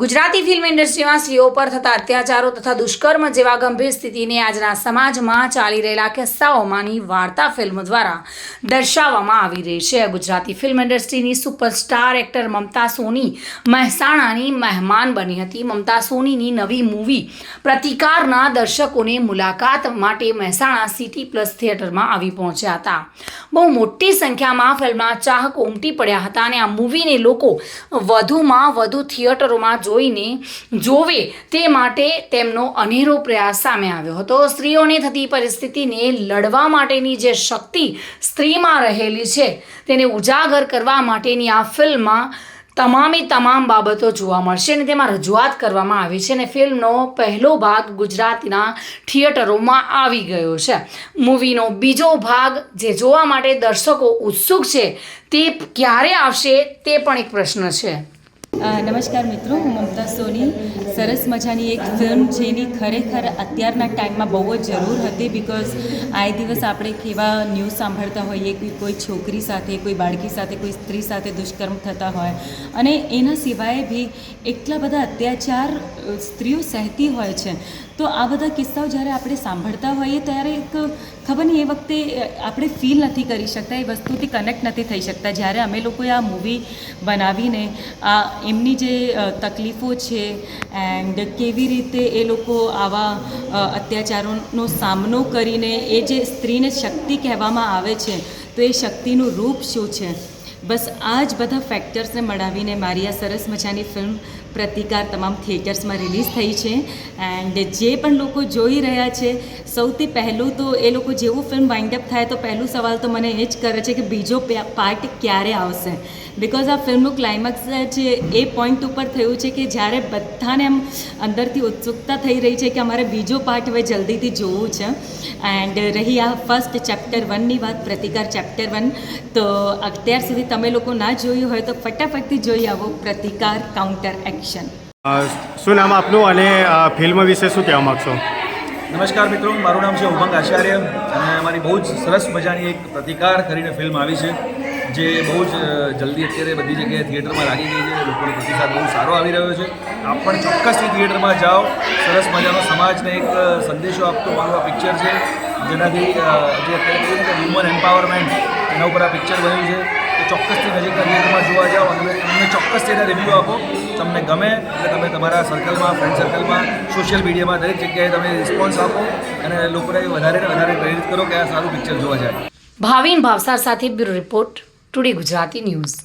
Gujarati film ઇન્ડસ્ટ્રીમાં સ્ત્રીઓ પર થતા અત્યાચારો તથા દુષ્કર્મ જેવા ગંભીર સ્થિતિને આજના સમાજમાં ચાલી રહેલા કિસ્સાઓમાંની વાર્તા ફિલ્મ દ્વારા દર્શાવવામાં આવી રહી છે. ગુજરાતી ફિલ્મ ઇન્ડસ્ટ્રીની સુપરસ્ટાર એક્ટર મમતા સોની મહેસાણાની મહેમાન બની હતી. મમતા સોનીની નવી મૂવી પ્રતિકારના દર્શકોને મુલાકાત માટે મહેસાણા સિટી પ્લસ થિયેટરમાં આવી પહોંચ્યા હતા. બહુ મોટી સંખ્યામાં ફિલ્મના ચાહકો ઉમટી પડ્યા હતા અને આ મૂવીને લોકો વધુમાં વધુ થિયેટરોમાં જોઈને જોવે તે માટે તેમનો અનેરો પ્રયાસ સામે આવ્યો હતો. સ્ત્રીઓને થતી પરિસ્થિતિને લડવા માટેની જે શક્તિ સ્ત્રીમાં રહેલી છે તેને ઉજાગર કરવા માટેની આ ફિલ્મમાં તમામે તમામ બાબતો જોવા મળશે અને તેમાં રજૂઆત કરવામાં આવી છે અને ફિલ્મનો પહેલો ભાગ ગુજરાતીના થિયેટરોમાં આવી ગયો છે. મૂવીનો બીજો ભાગ જે જોવા માટે દર્શકો ઉત્સુક છે તે ક્યારે આવશે તે પણ એક પ્રશ્ન છે. નમસ્કાર મિત્રો, હું મમતા સોની. સરસ મજાની એક ફિલ્મ જેની ખરેખર અત્યારના ટાઈમમાં બહુ જ જરૂર હતી બિકોઝ આ દિવસ આપણે કેવા ન્યૂઝ સાંભળતા હોઈએ કે કોઈ છોકરી સાથે, કોઈ બાળકી સાથે, કોઈ સ્ત્રી સાથે દુષ્કર્મ થતા હોય. અને એના સિવાય બી એટલા બધા અત્યાચાર સ્ત્રીઓ સહેતી હોય છે. તો આ બધા કિસ્સાઓ જ્યારે આપણે સાંભળતા હોઈએ ત્યારે એક, ખબર નહીં, એ વખતે આપણે ફીલ નથી કરી શકતા, એ વસ્તુથી કનેક્ટ નથી થઈ શકતા. જ્યારે અમે લોકોએ આ મૂવી બનાવીને, આ એમની જે તકલીફો છે એન્ડ કેવી રીતે એ લોકો આવા અત્યાચારોનો સામનો કરીને એ જે સ્ત્રીને શક્તિ કહેવામાં આવે છે, તો એ શક્તિનું રૂપ શું છે? બસ આ જ બધા ફેક્ટર્સને મળાવીને મારી આ સરસ મજાની ફિલ્મ પ્રતિકાર તમામ થિયેટર્સમાં રિલીઝ થઈ છે. એન્ડ જે પણ લોકો જોઈ રહ્યા છે, સૌથી પહેલું તો એ લોકો જેવું ફિલ્મ વાઇન્ડ અપ થાય તો પહેલું સવાલ તો મને એ જ કરે છે કે બીજો પાર્ટ ક્યારે આવશે? બિકોઝ આ ફિલ્મનું ક્લાઇમેક્સ છે એ પોઈન્ટ ઉપર થયું છે કે જ્યારે બધાને એમ અંદરથી ઉત્સુકતા થઈ રહી છે કે અમારે બીજો પાર્ટ હવે જલ્દીથી જોવું છે. એન્ડ રહી આ ફર્સ્ટ ચેપ્ટર વનની વાત, પ્રતિકાર ચેપ્ટર વન તો અત્યાર સુધી તમે લોકો ના જોયું હોય તો ફટાફટથી જોઈ આવો પ્રતિકાર કાઉન્ટર એક્શન અ, શું નામ આપનું અને ફિલ્મ વિશે શું કહેવા માગશો? નમસ્કાર મિત્રો મારું નામ છે ઉમંગ આચાર્ય અને અમારી બહુ જ સરસ મજાની એક પ્રતિકાર કરીને ફિલ્મ આવી છે જે બહુ જ જલ્દી અત્યારે બધી જગ્યાએ થિયેટરમાં લાગી ગઈ છે લોકોનો પ્રતિસાદ બહુ સારો આવી રહ્યો છે. આપ પણ ચોક્કસથી થિયેટરમાં જાઓ સરસ મજાનો સમાજને એક સંદેશો આપતો મારું આ પિક્ચર છે જેનાથી જે અત્યારે કહ્યું કે વુમન એમ્પાવરમેન્ટ એના ઉપર આ પિક્ચર બન્યું છે. તો ચોક્કસથી નજીકના થિયેટરમાં જોવા જાઓ અને તમને ચોક્કસ તેના રિવ્યૂ આપો. તમને ગમે એટલે તમે તમારા સર્કલમાં ફ્રેન્ડ સર્કલમાં સોશિયલ મીડિયામાં દરેક જગ્યાએ તમે રિસ્પોન્સ આપો અને લોકોને વધારે ને વધારે પ્રેરિત કરો કે આ સારું પિક્ચર જોવા જાય. ભાવિન ભાવસાર સાથે bureau report today Gujarati news